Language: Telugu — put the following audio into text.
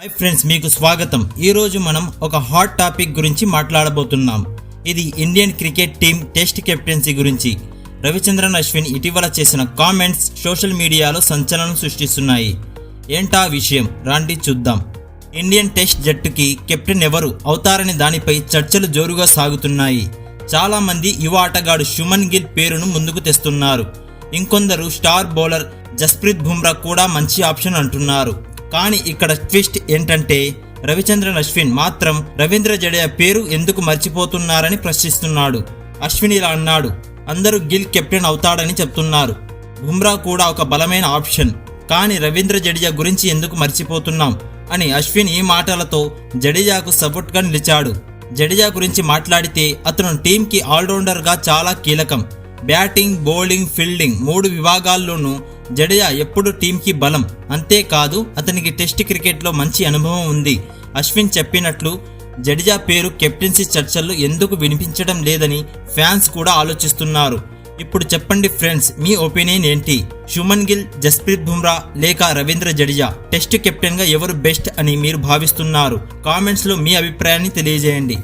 హాయ్ ఫ్రెండ్స్ మీకు స్వాగతం. ఈరోజు మనం ఒక హాట్ టాపిక్ గురించి మాట్లాడబోతున్నాం. ఇది Indian cricket team test captaincy గురించి. రవిచంద్రన్ అశ్విన్ ఇటీవల చేసిన కామెంట్స్ సోషల్ మీడియాలో సంచలనం సృష్టిస్తున్నాయి. ఏంటా విషయం? రాండి చూద్దాం. ఇండియన్ టెస్ట్ జట్టుకి కెప్టెన్ ఎవరు? అవుతారని దానిపై చర్చలు జోరుగా సాగుతున్నాయి. చాలామంది యువ ఆటగాడు శుమన్ గిల్ పేరును ముందుకు తెస్తున్నారు. ఇంకొందరు స్టార్ బౌలర్ జస్ప్రీత్ బుమ్రా కూడా మంచి ఆప్షన్ అంటున్నారు. కానీ ఇక్కడ ట్విస్ట్ ఏంటంటే రవిచంద్రన్ అశ్విన్ మాత్రం రవీంద్ర జడేజా పేరు ఎందుకు మర్చిపోతున్నారని ప్రశ్నిస్తున్నాడు. అశ్విన్ ఇలా అన్నాడు అందరూ గిల్ కెప్టెన్ అవుతాడని చెప్తున్నారు. బుమ్రా కూడా ఒక బలమైన ఆప్షన్. కానీ రవీంద్ర జడేజా గురించి ఎందుకు మర్చిపోతున్నాం? అని అశ్విన్ ఈ మాటలతో జడేజాకు సపోర్ట్గా నిలిచాడు. జడేజా గురించి మాట్లాడితే అతను టీంకి ఆల్రౌండర్గా చాలా కీలకం. బ్యాటింగ్ బౌలింగ్ ఫీల్డింగ్ మూడు విభాగాల్లోనూ జడేజా ఎప్పుడు టీంకి బలం. అంతేకాదు అతనికి టెస్ట్ క్రికెట్లో మంచి అనుభవం ఉంది. అశ్విన్ చెప్పినట్లు జడేజా పేరు కెప్టెన్సీ చర్చల్లో ఎందుకు వినిపించడం లేదని ఫ్యాన్స్ కూడా ఆలోచిస్తున్నారు. ఇప్పుడు చెప్పండి ఫ్రెండ్స్ మీ ఒపీనియన్ ఏంటి? శుమన్ గిల్ జస్ప్రీత్ బుమ్రా లేక రవీంద్ర జడేజా? టెస్ట్ కెప్టెన్గా ఎవరు బెస్ట్ అని మీరు భావిస్తున్నారు? కామెంట్స్లో మీ అభిప్రాయాన్ని తెలియజేయండి.